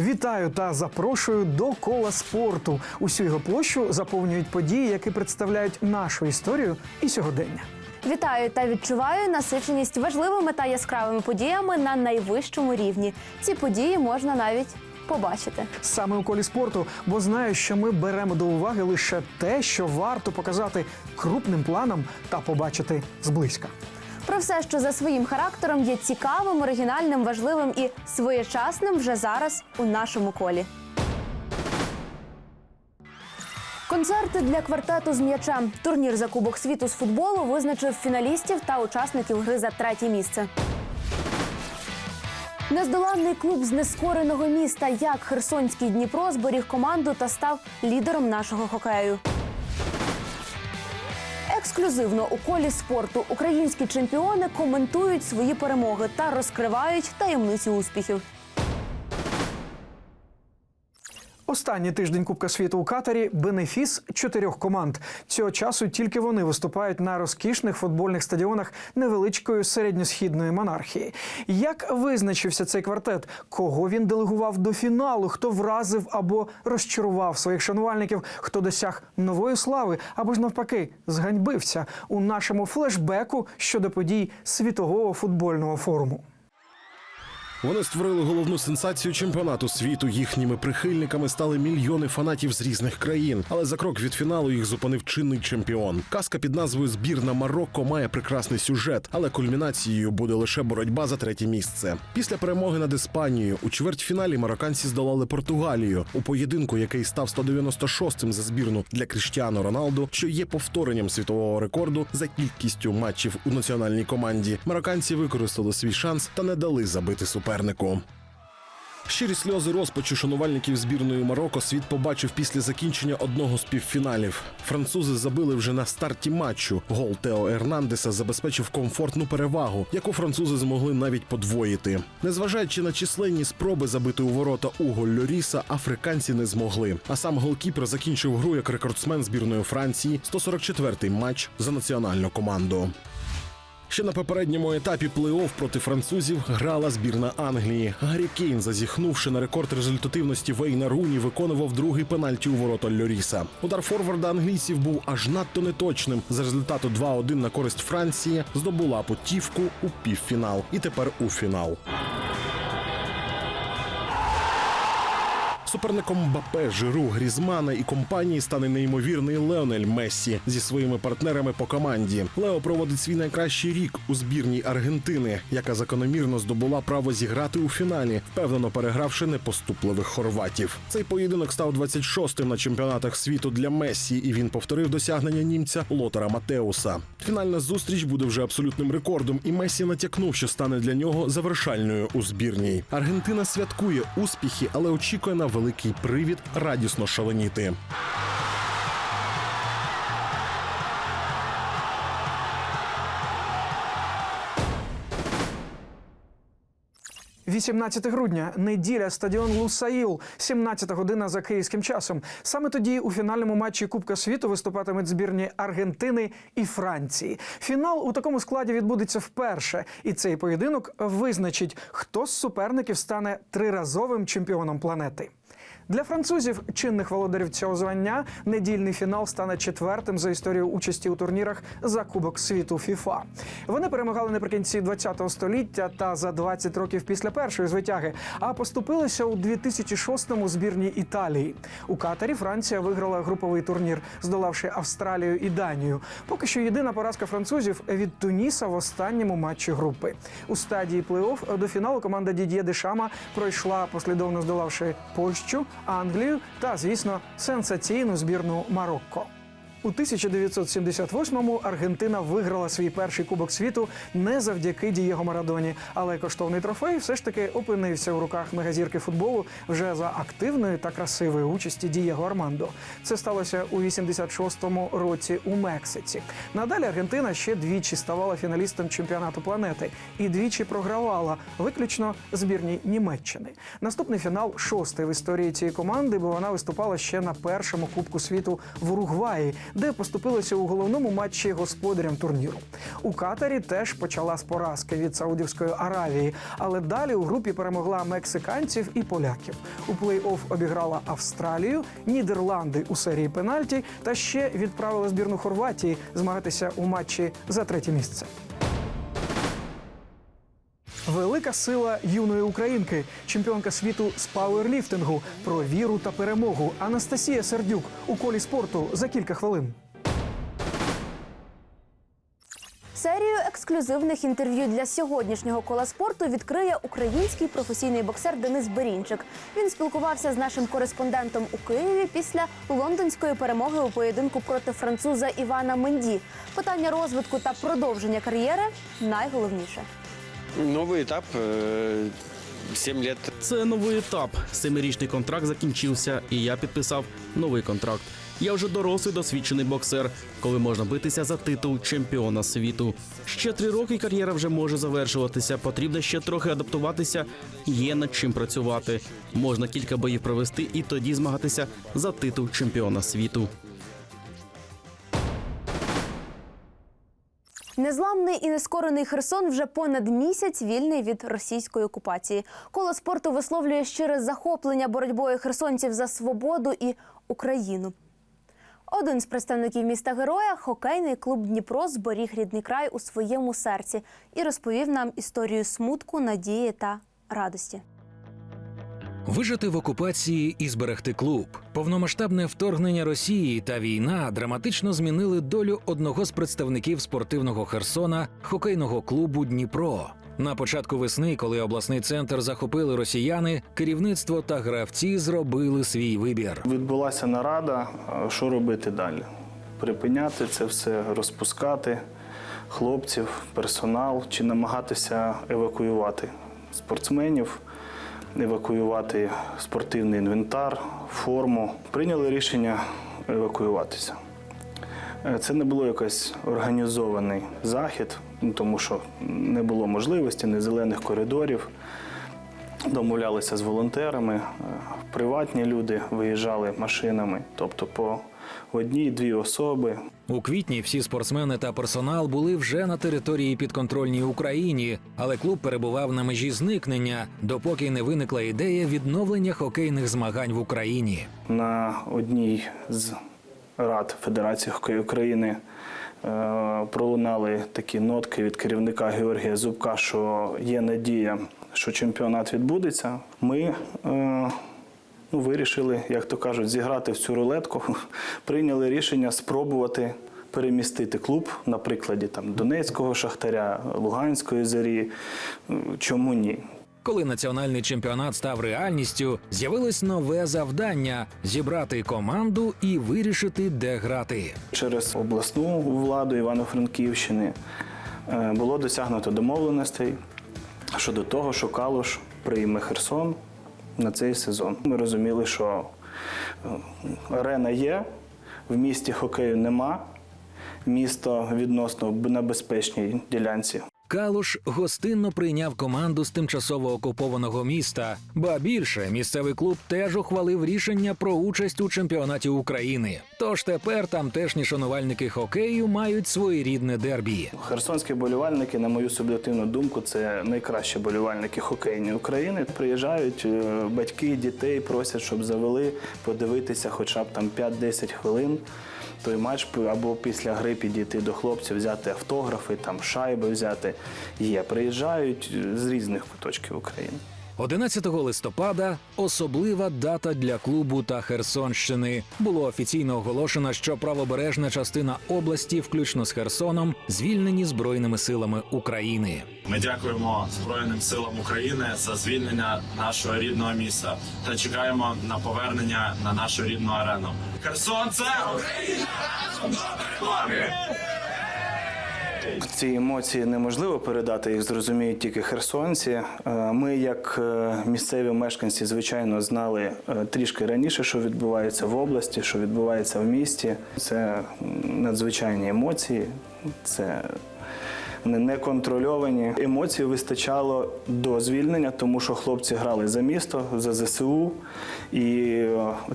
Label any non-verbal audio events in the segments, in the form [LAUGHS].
Вітаю та запрошую до кола спорту. Усю його площу заповнюють події, які представляють нашу історію і сьогодення. Вітаю та відчуваю насиченість важливими та яскравими подіями на найвищому рівні. Ці події можна навіть побачити. Саме у колі спорту, бо знаю, що ми беремо до уваги лише те, що варто показати крупним планом та побачити зблизька. Про все, що за своїм характером є цікавим, оригінальним, важливим і своєчасним вже зараз у нашому колі. Концерти для квартету з м'ячем. Турнір за Кубок світу з футболу визначив фіналістів та учасників гри за третє місце. Нездоланний клуб з нескореного міста, як Херсонський Дніпро зберіг команду та став лідером нашого хокею. Ексклюзивно у колі спорту українські чемпіони коментують свої перемоги та розкривають таємниці успіхів. Останній тиждень Кубка світу у Катарі бенефіс чотирьох команд. Цього часу тільки вони виступають на розкішних футбольних стадіонах невеличкої середньосхідної монархії. Як визначився цей квартет? Кого він делегував до фіналу? Хто вразив або розчарував своїх шанувальників? Хто досяг нової слави або ж навпаки зганьбився у нашому флешбеку щодо подій світового футбольного форуму? Вони створили головну сенсацію чемпіонату світу. Їхніми прихильниками стали мільйони фанатів з різних країн. Але за крок від фіналу їх зупинив чинний чемпіон. Казка під назвою Збірна Марокко має прекрасний сюжет, але кульмінацією буде лише боротьба за третє місце. Після перемоги над Іспанією у чвертьфіналі марокканці здолали Португалію у поєдинку, який став 196-м за збірну для Кріштіану Роналду, що є повторенням світового рекорду за кількістю матчів у національній команді. Марокканці використали свій шанс та не дали забити супернику. Щирі сльози розпачу шанувальників збірної Марокко світ побачив після закінчення одного з півфіналів. Французи забили вже на старті матчу. Гол Тео Ернандеса забезпечив комфортну перевагу, яку французи змогли навіть подвоїти. Незважаючи на численні спроби забити у ворота Уго Льоріса, африканці не змогли. А сам голкіпер закінчив гру як рекордсмен збірної Франції 144-й матч за національну команду. Ще на попередньому етапі плей-офф проти французів грала збірна Англії. Гаррі Кейн, зазіхнувши на рекорд результативності Вейна Руні, виконував другий пенальті у ворота Льоріса. Удар форварда англійців був аж надто неточним. За результату 2-1 на користь Франції здобула путівку у півфінал і тепер у фінал. Суперником Мбапе, Жиру, Грізмана і компанії стане неймовірний Леонель Мессі зі своїми партнерами по команді. Лео проводить свій найкращий рік у збірній Аргентини, яка закономірно здобула право зіграти у фіналі, впевнено перегравши непоступливих хорватів. Цей поєдинок став 26-м на чемпіонатах світу для Мессі, і він повторив досягнення німця Лотара Матеуса. Фінальна зустріч буде вже абсолютним рекордом, і Мессі натякнув, що стане для нього завершальною у збірній. Аргентина святкує успіхи, але очікує на великий привід радісно шаленіти. 18 грудня, неділя, стадіон Лусаїл, 17 година за київським часом. Саме тоді у фінальному матчі Кубка світу виступатимуть збірні Аргентини і Франції. Фінал у такому складі відбудеться вперше, і цей поєдинок визначить, хто з суперників стане триразовим чемпіоном планети. Для французів, чинних володарів цього звання, недільний фінал стане четвертим за історію участі у турнірах за Кубок світу ФІФА. Вони перемагали наприкінці ХХ століття та за 20 років після першої звитяги, а поступилися у 2006-му збірній Італії. У Катарі Франція виграла груповий турнір, здолавши Австралію і Данію. Поки що єдина поразка французів від Туніса в останньому матчі групи. У стадії плей-офф до фіналу команда Дід'є Дешама пройшла, послідовно здолавши Польщу, Англію та, звісно, сенсаційну збірну Марокко. У 1978-му Аргентина виграла свій перший кубок світу не завдяки Дієго Марадоні, але коштовний трофей все ж таки опинився у руках мегазірки футболу вже за активної та красивої участі Дієго Армандо. Це сталося у 86-му році у Мексиці. Надалі Аргентина ще двічі ставала фіналістом чемпіонату планети і двічі програвала виключно збірній Німеччини. Наступний фінал шостий в історії цієї команди, бо вона виступала ще на першому кубку світу в Уругваї, де поступилися у головному матчі господарям турніру. У Катарі теж почала з поразки від Саудівської Аравії, але далі у групі перемогла мексиканців і поляків. У плей-офф обіграла Австралію, Нідерланди у серії пенальті та ще відправила збірну Хорватії змагатися у матчі за третє місце. Велика сила юної українки, чемпіонка світу з пауерліфтингу про віру та перемогу. Анастасія Сердюк у колі спорту за кілька хвилин. Серію ексклюзивних інтерв'ю для сьогоднішнього кола спорту відкриє український професійний боксер Денис Берінчик. Він спілкувався з нашим кореспондентом у Києві після лондонської перемоги у поєдинку проти француза Івана Менді. Питання розвитку та продовження кар'єри найголовніше. Новый этап. э, Семь лет Це новий етап. Семирічний контракт закінчився, і я підписав новий контракт. Я вже дорослий досвідчений боксер, коли можна битися за титул чемпіона світу. Ще три роки і кар'єра вже може завершуватися. Потрібно ще трохи адаптуватися. Є над чим працювати. Можна кілька боїв провести і тоді змагатися за титул чемпіона світу. Незламний і нескорений Херсон вже понад місяць вільний від російської окупації. Коло спорту висловлює щире захоплення боротьбою херсонців за свободу і Україну. Один з представників міста героя хокейний клуб Дніпро зберіг рідний край у своєму серці і розповів нам історію смутку, надії та радості. Вижити в окупації і зберегти клуб. Повномасштабне вторгнення Росії та війна драматично змінили долю одного з представників спортивного Херсона хокейного клубу Дніпро. На початку весни, коли обласний центр захопили росіяни, керівництво та гравці зробили свій вибір. Відбулася нарада, що робити далі? Припиняти це все, розпускати хлопців, персонал чи намагатися евакуювати спортсменів, евакуювати спортивний інвентар, форму. Прийняли рішення евакуюватися. Е, Це не було якийсь організований захід, ну, тому що не було можливості, ні зелених коридорів. Домовлялися з волонтерами, е, приватні люди виїжджали машинами, тобто по одній-дві особи. У квітні всі спортсмени та персонал були вже на території підконтрольній Україні, але клуб перебував на межі зникнення, допоки не виникла ідея відновлення хокейних змагань в Україні. На одній з рад Федерації хокею України е, пролунали такі нотки від керівника Георгія Зубка, що є надія, що чемпіонат відбудеться. Ми е, ну, вирішили, як то кажуть, зіграти в цю рулетку. [LAUGHS] Прийняли рішення спробувати перемістити клуб на прикладі там, Донецького шахтаря, Луганської зорі. Чому ні? Коли національний чемпіонат став реальністю, з'явилось нове завдання зібрати команду і вирішити, де грати. Через обласну владу Івано-Франківщини е, було досягнуто домовленостей щодо того, що Калуш прийме Херсон на цей сезон. Ми розуміли, що е, арена є, в місті хокею нема, місто відносно на безпечній ділянці Калуш гостинно прийняв команду з тимчасово окупованого міста. Ба більше місцевий клуб теж ухвалив рішення про участь у чемпіонаті України. Тож тепер тамтешні шанувальники хокею мають своєрідне дербі. Херсонські болівальники, на мою суб'єктивну думку, це найкращі болівальники хокейні України. Приїжджають е, батьки, дітей просять, щоб завели подивитися хоча б там 5-10 хвилин. Той матч або після гри підійти до хлопців, взяти автографи, там шайби взяти. Є, приїжджають е, з різних куточків України. 11 листопада особлива дата для клубу та Херсонщини. Було офіційно оголошено, що правобережна частина області, включно з Херсоном, звільнені збройними силами України. Ми дякуємо Збройним силам України за звільнення нашого рідного міста та чекаємо на повернення на нашу рідну арену. Херсон це Україна! Разом до перемоги! Ці емоції неможливо передати, їх зрозуміють тільки херсонці. Е, Ми, як е, місцеві мешканці, звичайно, знали е, трішки раніше, що відбувається в області, що відбувається в місті. Це надзвичайні емоції, це неконтрольовані. Емоцій вистачало до звільнення, тому що хлопці грали за місто, за ЗСУ, і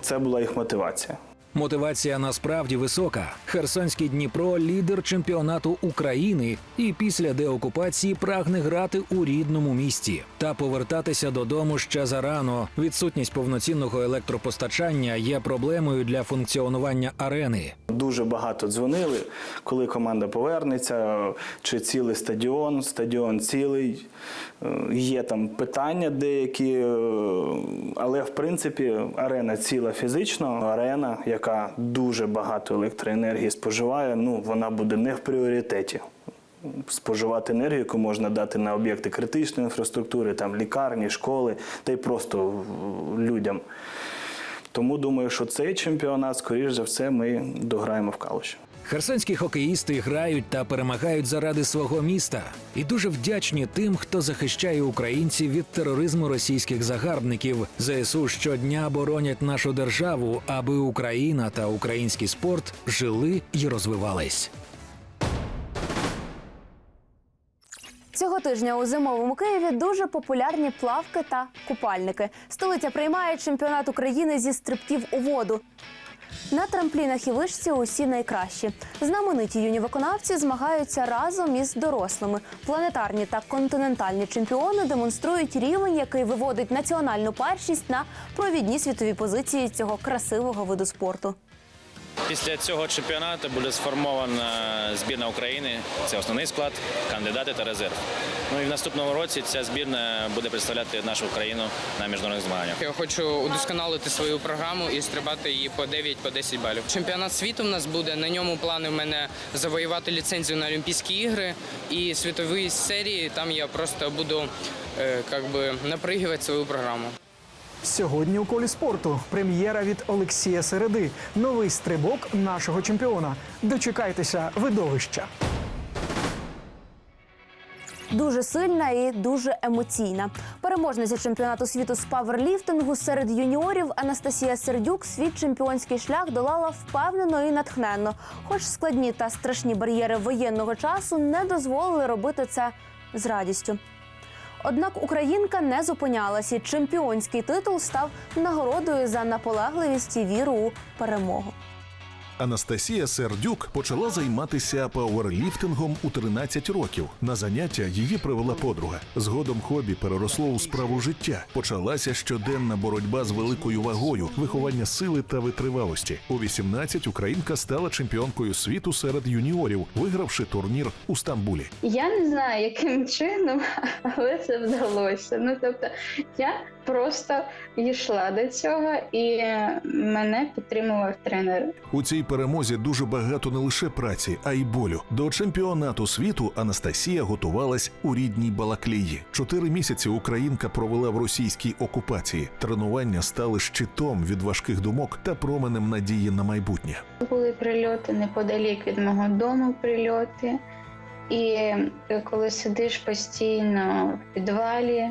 це була їх мотивація. Мотивація насправді висока. Херсонський Дніпро лідер чемпіонату України і після деокупації прагне грати у рідному місті та повертатися додому ще зарано. Відсутність повноцінного електропостачання є проблемою для функціонування арени. Дуже багато дзвонили, коли команда повернеться, чи цілий стадіон, стадіон цілий. Е, Є там питання деякі, е, але в принципі арена ціла фізично. Арена, яка дуже багато електроенергії споживає, ну вона буде не в пріоритеті. Споживати енергію, яку можна дати на об'єкти критичної інфраструктури, там лікарні, школи, та й просто людям. Тому думаю, що цей чемпіонат, скоріш за все, ми дограємо в калуші. Херсонські хокеїсти грають та перемагають заради свого міста і дуже вдячні тим, хто захищає українців від тероризму російських загарбників. ЗСУ щодня боронять нашу державу, аби Україна та український спорт жили і розвивались. Цього тижня у зимовому Києві дуже популярні плавки та купальники. Столиця приймає чемпіонат України зі стрибків у воду. На трамплінах і вишці усі найкращі. Знамениті юні виконавці змагаються разом із дорослими. Планетарні та континентальні чемпіони демонструють рівень, який виводить національну першість на провідні світові позиції цього красивого виду спорту. Після цього чемпіонату буде сформована збірна України. Це основний склад, кандидати та резерв. Ну і в наступному році ця збірна буде представляти нашу країну на міжнародних змаганнях. Я хочу удосконалити свою програму і стрибати її по 9-10 балів. Чемпіонат світу в нас буде. На ньому плани в мене завоювати ліцензію на Олімпійські ігри і світові серії. Там я просто буду е, би напригувати свою програму. Сьогодні у колі спорту прем'єра від Олексія Середи. Новий стрибок нашого чемпіона. Дочекайтеся видовища. Дуже сильна і дуже емоційна. Переможниця чемпіонату світу з паверліфтингу серед юніорів Анастасія Сердюк свій чемпіонський шлях долала впевнено і натхненно. Хоч складні та страшні бар'єри воєнного часу не дозволили робити це з радістю. Однак українка не зупинялася. чемпіонський титул став нагородою за наполегливість і віру у перемогу. Анастасія Сердюк почала займатися пауерліфтингом у 13 років. На заняття її привела подруга. Згодом хобі переросло у справу життя. Почалася щоденна боротьба з великою вагою, виховання сили та витривалості. У 18 українка стала чемпіонкою світу серед юніорів, вигравши турнір у Стамбулі. Я не знаю, яким чином, [LAUGHS] але це вдалося. Ну тобто, я просто йшла до цього, і мене підтримував тренер. У цій перемозі дуже багато не лише праці, а й болю. До чемпіонату світу Анастасія готувалась у рідній Балаклії. Чотири місяці українка провела в російській окупації. Тренування стали щитом від важких думок та променем надії на майбутнє. Були прильоти неподалік від мого дому. Прильоти. І коли сидиш постійно в підвалі,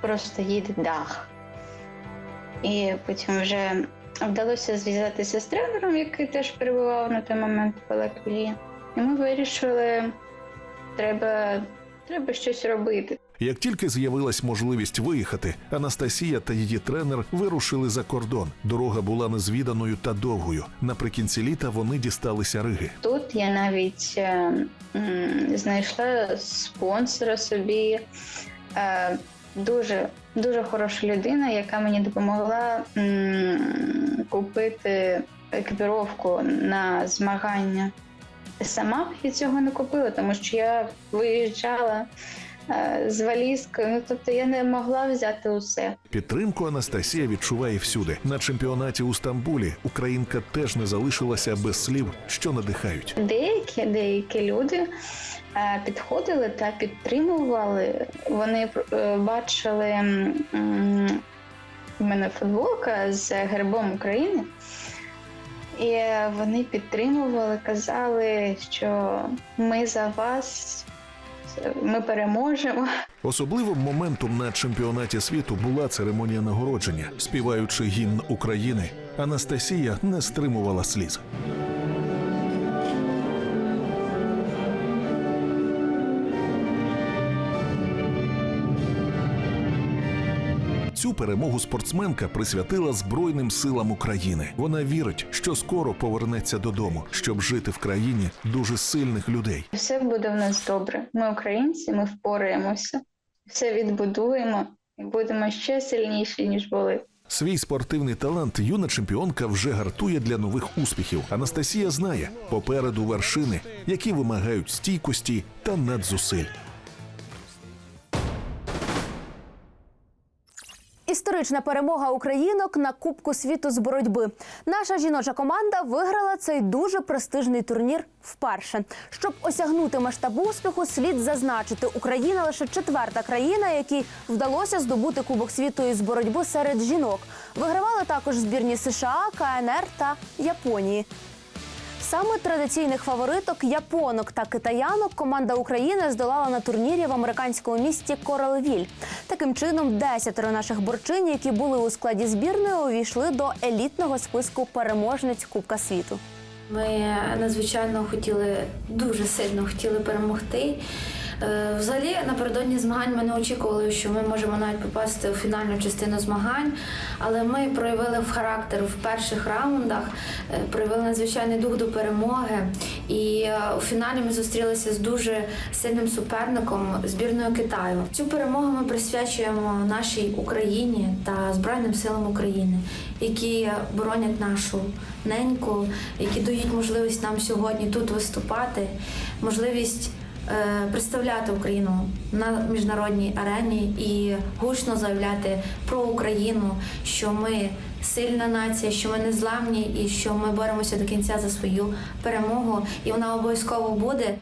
просто їде дах. І потім вже вдалося зв'язатися з тренером, який теж перебував на той момент в Балаклії. І ми вирішили, треба, треба щось робити. Як тільки з'явилась можливість виїхати, Анастасія та її тренер вирушили за кордон. Дорога була незвіданою та довгою. Наприкінці літа вони дісталися Риги. Тут я навіть е, м, знайшла спонсора собі. Е, дуже, дуже хороша людина, яка мені допомогла м, купити екіпіровку на змагання. Сама я цього не купила, тому що я виїжджала з валізкою. Ну тобто я не могла взяти усе. Підтримку Анастасія відчуває всюди. На чемпіонаті у Стамбулі Українка теж не залишилася без слів, що надихають. Деякі деякі люди е, підходили та підтримували. Вони е, бачили в мене футболка з гербом України. І вони підтримували, казали, що ми за вас, ми переможемо. Особливим моментом на чемпіонаті світу була церемонія нагородження. Співаючи гімн України, Анастасія не стримувала сліз. Цю перемогу спортсменка присвятила Збройним силам України. Вона вірить, що скоро повернеться додому, щоб жити в країні дуже сильних людей. Все буде в нас добре. Ми українці, ми впораємося, все відбудуємо і будемо ще сильніші, ніж були. Свій спортивний талант юна чемпіонка вже гартує для нових успіхів. Анастасія знає попереду вершини, які вимагають стійкості та надзусиль. Історична перемога українок на Кубку світу з боротьби. Наша жіноча команда виграла цей дуже престижний турнір вперше. Щоб осягнути масштаб успіху, слід зазначити, Україна лише четверта країна, якій вдалося здобути Кубок світу із боротьби серед жінок. Вигравали також збірні США, КНР та Японії. Саме традиційних фавориток японок та китаянок команда України здолала на турнірі в американському місті Коралвіль. Таким чином, десятеро наших борчинь, які були у складі збірної, увійшли до елітного списку переможниць Кубка світу. Ми надзвичайно хотіли, дуже сильно хотіли перемогти. Е, Взагалі, напередодні змагань ми не очікували, що ми можемо навіть попасти у фінальну частину змагань, але ми проявили в характер в перших раундах, е, проявили надзвичайний дух до перемоги. І е, у фіналі ми зустрілися з дуже сильним суперником збірною Китаю. Цю перемогу ми присвячуємо нашій Україні та Збройним силам України, які боронять нашу неньку, які дають можливість нам сьогодні тут виступати, можливість представляти Україну на міжнародній арені і гучно заявляти про Україну, що ми сильна нація, що ми незламні і що ми боремося до кінця за свою перемогу, і вона обов'язково буде.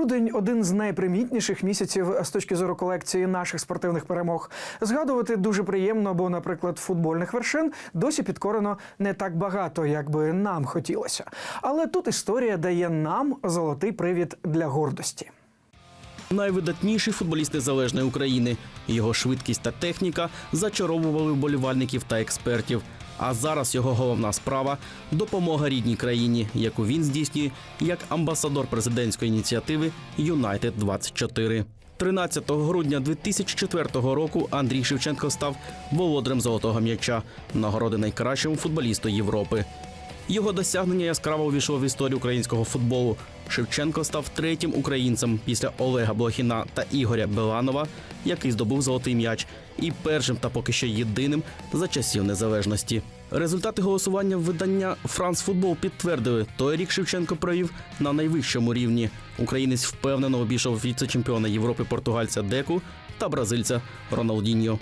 Грудень один з найпримітніших місяців з точки зору колекції наших спортивних перемог. Згадувати дуже приємно, бо, наприклад, футбольних вершин досі підкорено не так багато, як би нам хотілося. Але тут історія дає нам золотий привід для гордості. Найвидатніший футболіст незалежної України. Його швидкість та техніка зачаровували вболівальників та експертів. А зараз його головна справа допомога рідній країні, яку він здійснює як амбасадор президентської ініціативи Юнайтед 24 13 грудня 2004 року Андрій Шевченко став володарем золотого м'яча, нагороди найкращому футболісту Європи. Його досягнення яскраво увійшло в історію українського футболу. Шевченко став третім українцем після Олега Блохіна та Ігоря Беланова, який здобув золотий м'яч, і першим та поки що єдиним за часів незалежності. Результати голосування видання Франс Футбол підтвердили, той рік Шевченко провів на найвищому рівні. Українець впевнено обійшов віце-чемпіона Європи португальця Деку та бразильця Роналдіньо.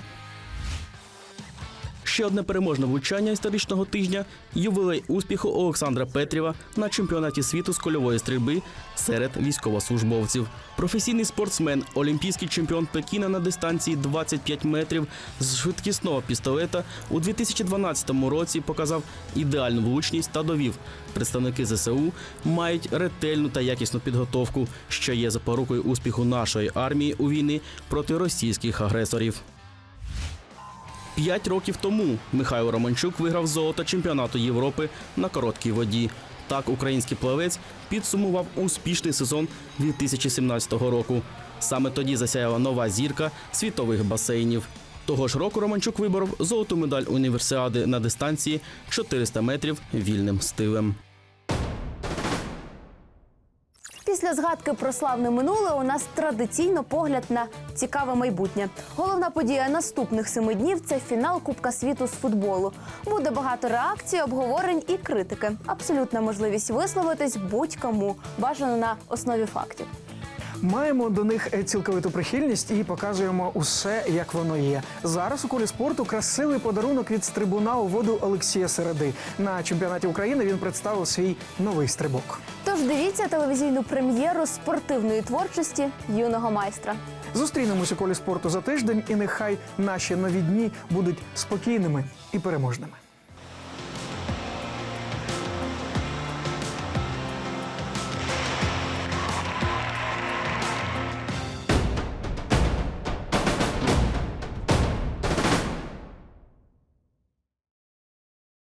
Ще одне переможне влучання історичного тижня ювілей успіху Олександра Петрєва на чемпіонаті світу з кольової стрільби серед військовослужбовців. Професійний спортсмен, олімпійський чемпіон Пекіна на дистанції 25 метрів з швидкісного пістолета у 2012 році показав ідеальну влучність та довів. Представники ЗСУ мають ретельну та якісну підготовку, що є запорукою успіху нашої армії у війни проти російських агресорів. П'ять років тому Михайло Романчук виграв золото чемпіонату Європи на короткій воді. Так, український плавець підсумував успішний сезон 2017 року. Саме тоді засяяла нова зірка світових басейнів. Того ж року Романчук виборов золоту медаль універсіади на дистанції 400 метрів вільним стилем. Після згадки про славне минуле у нас традиційно погляд на цікаве майбутнє. Головна подія наступних семи днів це фінал Кубка світу з футболу. Буде багато реакцій, обговорень і критики. Абсолютна можливість висловитись будь-кому бажано на основі фактів. Маємо до них е, цілковиту прихильність і показуємо усе, як воно є. Зараз у колі спорту красивий подарунок від стрибуна у воду Олексія Середи. На чемпіонаті України він представив свій новий стрибок. Тож дивіться телевізійну прем'єру спортивної творчості юного майстра. Зустрінемось у колі спорту за тиждень, і нехай наші нові дні будуть спокійними і переможними.